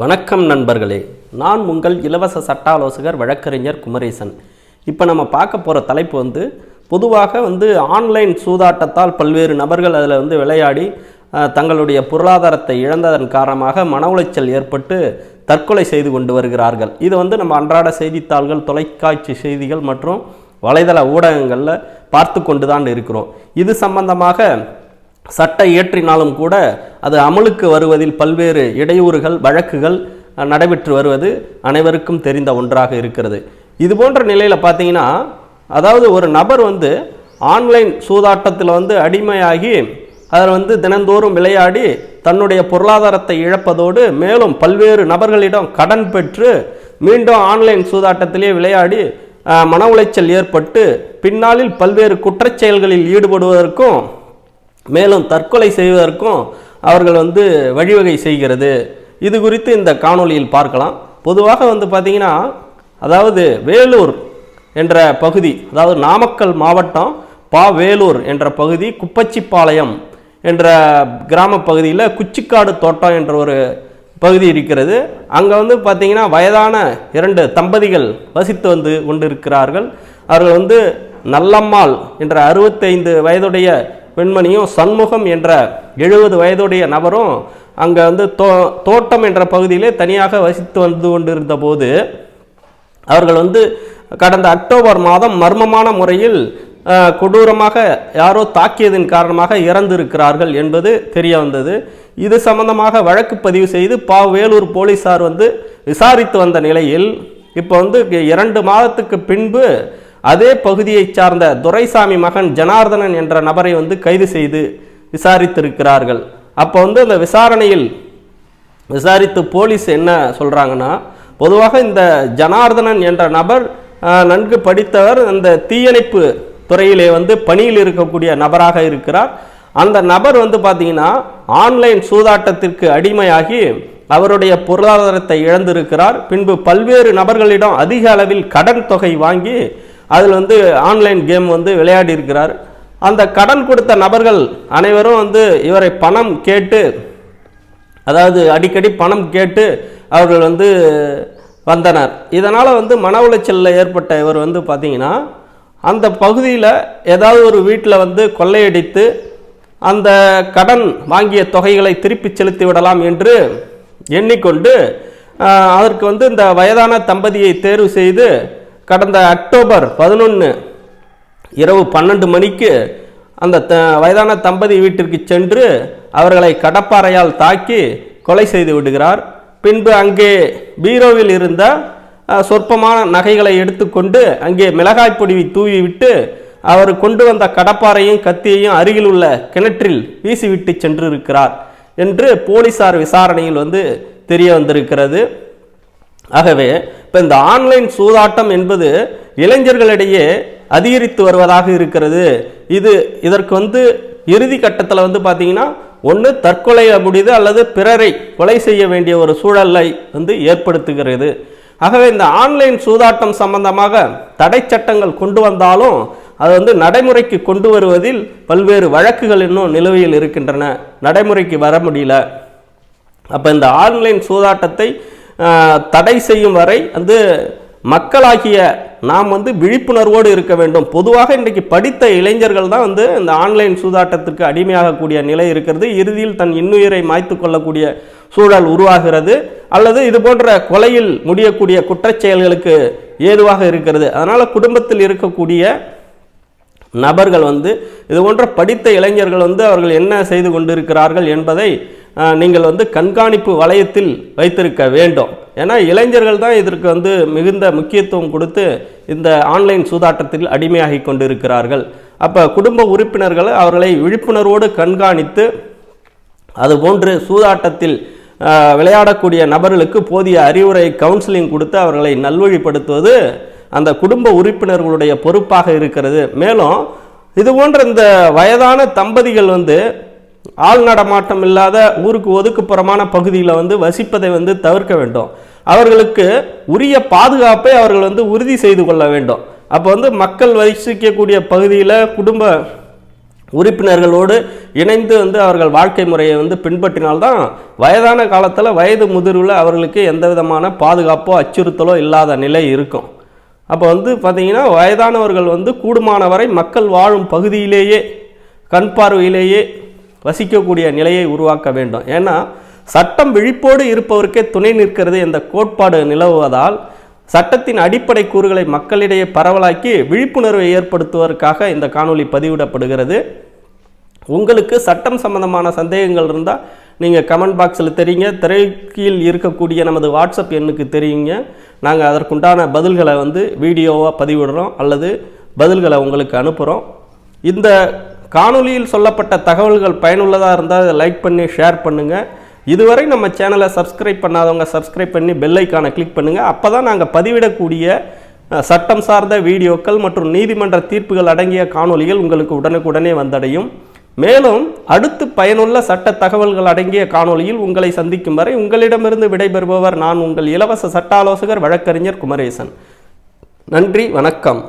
வணக்கம் நண்பர்களே. நான் உங்கள் இலவச சட்ட ஆலோசகர் வழக்கறிஞர் குமரேசன். இப்போ நம்ம பார்க்க போகிற தலைப்பு வந்து பொதுவாக வந்து ஆன்லைன் சூதாட்டத்தால் பல்வேறு நபர்கள் அதில் வந்து விளையாடி தங்களுடைய பொருளாதாரத்தை இழந்ததன் காரணமாக மன உளைச்சல் ஏற்பட்டு தற்கொலை செய்து கொண்டு வருகிறார்கள். இது வந்து நம்ம அன்றாட செய்தித்தாள்கள் தொலைக்காட்சி செய்திகள் மற்றும் வலைதள ஊடகங்களில் பார்த்து கொண்டு தான் இருக்கிறோம். இது சம்பந்தமாக சட்ட இயற்றினாலும் கூட அது அமலுக்கு வருவதில் பல்வேறு இடையூறுகள் வழக்குகள் நடைபெற்று வருவது அனைவருக்கும் தெரிந்த ஒன்றாக இருக்கிறது. இது போன்ற நிலையில் பார்த்தீங்கன்னா அதாவது ஒரு நபர் வந்து ஆன்லைன் சூதாட்டத்தில் வந்து அடிமையாகி அதில் வந்து தினந்தோறும் விளையாடி தன்னுடைய பொருளாதாரத்தை இழப்பதோடு மேலும் பல்வேறு நபர்களிடம் கடன் பெற்று மீண்டும் ஆன்லைன் சூதாட்டத்திலே விளையாடி மன உளைச்சல் ஏற்பட்டு பின்னாளில் பல்வேறு குற்றச்செயல்களில் ஈடுபடுவதற்கும் மேலும் தற்கொலை செய்வதற்கும் அவர்கள் வந்து வழிவகை செய்கிறது. இது குறித்து இந்த காணொளியில் பார்க்கலாம். பொதுவாக வந்து பார்த்திங்கன்னா அதாவது வேலூர் என்ற பகுதி அதாவது நாமக்கல் மாவட்டம் பா வேலூர் என்ற பகுதி குப்பச்சிப்பாளையம் என்ற கிராம பகுதியில் குச்சிக்காடு தோட்டம் என்ற ஒரு பகுதி இருக்கிறது. அங்கே வந்து பார்த்திங்கன்னா வயதான இரண்டு தம்பதிகள் வசித்து வந்து கொண்டிருக்கிறார்கள். அவர்கள் வந்து நல்லம்மாள் என்ற அறுபத்தைந்து வயதுடைய பெண்மணியும் சண்முகம் என்ற எழுபது வயதுடைய நபரும் அங்கே வந்து தோ தோட்டம் என்ற பகுதியிலே தனியாக வசித்து வந்து கொண்டிருந்த போது அவர்கள் வந்து கடந்த அக்டோபர் மாதம் மர்மமான முறையில் கொடூரமாக யாரோ தாக்கியதன் காரணமாக இறந்திருக்கிறார்கள் என்பது தெரிய வந்தது. இது சம்பந்தமாக வழக்கு பதிவு செய்து பா வேலூர் போலீசார் வந்து விசாரித்து வந்த நிலையில் இப்போ வந்து இரண்டு மாதத்துக்கு பின்பு அதே பகுதியைச் சார்ந்த துரைசாமி மகன் ஜனார்தனன் என்ற நபரை வந்து கைது செய்து விசாரித்திருக்கிறார்கள். அப்போ வந்து அந்த விசாரணையில் விசாரித்து போலீஸ் என்ன சொல்கிறாங்கன்னா பொதுவாக இந்த ஜனார்தனன் என்ற நபர் நன்கு படித்தவர் அந்த தீயணைப்பு துறையிலே வந்து பணியில் இருக்கக்கூடிய நபராக இருக்கிறார். அந்த நபர் வந்து பார்த்தீங்கன்னா ஆன்லைன் சூதாட்டத்திற்கு அடிமையாகி அவருடைய பொருளாதாரத்தை இழந்திருக்கிறார். பின்பு பல்வேறு நபர்களிடம் அதிக அளவில் கடன் தொகை வாங்கி அதில் வந்து ஆன்லைன் கேம் வந்து விளையாடி இருக்கிறார். அந்த கடன் கொடுத்த நபர்கள் அனைவரும் வந்து இவரை பணம் கேட்டு அதாவது அடிக்கடி பணம் கேட்டு அவர்கள் வந்து வந்தனர். இதனால் வந்து மன உளைச்சலில் ஏற்பட்ட இவர் வந்து பார்த்தீங்கன்னா அந்த பகுதியில் ஏதாவது ஒரு வீட்டில் வந்து கொள்ளையடித்து அந்த கடன் வாங்கிய தொகைகளை திருப்பி செலுத்தி விடலாம் என்று எண்ணிக்கொண்டு அதற்கு வந்து இந்த வயதான தம்பதியை தேர்வு செய்து கடந்த அக்டோபர் பதினொன்று இரவு பன்னெண்டு மணிக்கு அந்த த வயதான தம்பதி வீட்டிற்கு சென்று அவர்களை கடப்பாறையால் தாக்கி கொலை செய்து விடுகிறார். பின்பு அங்கே பீரோவில் இருந்த சொற்பமான நகைகளை எடுத்துக்கொண்டு அங்கே மிளகாய் பொடி தூவி விட்டு அவர் கொண்டு வந்த கடப்பாறையும் கத்தியையும் அருகில் உள்ள கிணற்றில் வீசிவிட்டு சென்றிருக்கிறார் என்று போலீசார் விசாரணையில் வந்து தெரிய வந்திருக்கிறது. ஆகவே இப்போ இந்த ஆன்லைன் சூதாட்டம் என்பது இளைஞர்களிடையே அதிகரித்து வருவதாக இருக்கிறது. இது இதற்கு வந்து இறுதி கட்டத்தில் வந்து பார்த்தீங்கன்னா ஒன்று தற்கொலை முடியுது அல்லது பிறரை கொலை செய்ய வேண்டிய ஒரு சூழலை வந்து ஏற்படுத்துகிறது. ஆகவே இந்த ஆன்லைன் சூதாட்டம் சம்பந்தமாக தடை சட்டங்கள் கொண்டு வந்தாலும் அது வந்து நடைமுறைக்கு கொண்டு வருவதில் பல்வேறு வழக்குகள் இன்னும் நிலுவையில் இருக்கின்றன. நடைமுறைக்கு வர முடியல. அப்போ இந்த ஆன்லைன் சூதாட்டத்தை தடை செய்யும் வரை வந்து மக்களாகிய நாம் வந்து விழிப்புணர்வோடு இருக்க வேண்டும். பொதுவாக இன்றைக்கு படித்த இளைஞர்கள் தான் வந்து இந்த ஆன்லைன் சூதாட்டத்திற்கு அடிமையாகக்கூடிய நிலை இருக்கிறது. இறுதியில் தன் இன்னுயிரை மாய்த்து கொள்ளக்கூடிய சூழல் உருவாகிறது. அல்லது இது போன்ற கொலையில் முடியக்கூடிய குற்றச்செயல்களுக்கு ஏதுவாக இருக்கிறது. அதனால் குடும்பத்தில் இருக்கக்கூடிய நபர்கள் வந்து இது போன்ற படித்த இளைஞர்கள் வந்து அவர்கள் என்ன செய்து கொண்டிருக்கிறார்கள் என்பதை நீங்கள் வந்து கண்காணிப்பு வளையத்தில் வைத்திருக்க வேண்டும். ஏன்னா இளைஞர்கள் தான் இதற்கு வந்து மிகுந்த முக்கியத்துவம் கொடுத்து இந்த ஆன்லைன் சூதாட்டத்தில் அடிமையாகி கொண்டிருக்கிறார்கள். அப்போ குடும்ப உறுப்பினர்கள் அவர்களை விழிப்புணர்வோடு கண்காணித்து அதுபோன்று சூதாட்டத்தில் விளையாடக்கூடிய நபர்களுக்கு போதிய அறிவுரை கவுன்சிலிங் கொடுத்து அவர்களை நல்வழிப்படுத்துவது அந்த குடும்ப உறுப்பினர்களுடைய பொறுப்பாக இருக்கிறது. மேலும் இது போன்ற இந்த வயதான தம்பதிகள் வந்து ஆள் நடமாட்டம் இல்லாத ஊருக்கு ஒதுக்குப்புறமான பகுதியில் வந்து வசிப்பதை வந்து தவிர்க்க வேண்டும். அவர்களுக்கு உரிய பாதுகாப்பை அவர்கள் வந்து உறுதி செய்து கொள்ள வேண்டும். அப்போ வந்து மக்கள் வசிக்கக்கூடிய பகுதியில் குடும்ப உறுப்பினர்களோடு இணைந்து வந்து அவர்கள் வாழ்க்கை முறையை வந்து பின்பற்றினால்தான் வயதான காலத்தில் வயது முதிர்வில் அவர்களுக்கு எந்த விதமான பாதுகாப்போ அச்சுறுத்தலோ இல்லாத நிலை இருக்கும். அப்போ வந்து பார்த்திங்கன்னா வயதானவர்கள் வந்து கூடுமான வரை மக்கள் வாழும் பகுதியிலேயே கண் பார்வையிலேயே வசிக்கக்கூடிய நிலையை உருவாக்க வேண்டும். ஏன்னா சட்டம் விழிப்போடு இருப்பவருக்கே துணை நிற்கிறது இந்த கோட்பாடு நிலவுவதால் சட்டத்தின் அடிப்படை கூறுகளை மக்களிடையே பரவலாக்கி விழிப்புணர்வை ஏற்படுத்துவதற்காக இந்த காணொளி பதிவிடப்படுகிறது. உங்களுக்கு சட்டம் சம்பந்தமான சந்தேகங்கள் இருந்தால் நீங்கள் கமெண்ட் பாக்ஸில் தெரியுங்க. திரைக்கீழ் இருக்கக்கூடிய நமது வாட்ஸ்அப் எண்ணுக்கு தெரியுங்க. நாங்கள் அதற்குண்டான பதில்களை வந்து வீடியோவாக பதிவிடுறோம் அல்லது பதில்களை உங்களுக்கு அனுப்புகிறோம் இந்த காணொலியில் சொல்லப்பட்ட தகவல்கள் பயனுள்ளதாக இருந்தால் அதை லைக் பண்ணி ஷேர் பண்ணுங்கள் இதுவரை நம்ம சேனலை சப்ஸ்கிரைப் பண்ணாதவங்க சப்ஸ்கிரைப் பண்ணி பெல்லைக்கான கிளிக் பண்ணுங்கள் அப்போ தான் நாங்கள் பதிவிடக்கூடிய சட்டம் சார்ந்த வீடியோக்கள் மற்றும் நீதிமன்ற தீர்ப்புகள் அடங்கிய காணொலிகள் உங்களுக்கு உடனுக்குடனே வந்தடையும். மேலும் அடுத்து பயனுள்ள சட்ட தகவல்கள் அடங்கிய காணொலியில் உங்களை சந்திக்கும் வரை உங்களிடமிருந்து விடைபெறுபவர் நான் உங்கள் இலவச சட்ட ஆலோசகர் வழக்கறிஞர் குமரேசன். நன்றி வணக்கம்.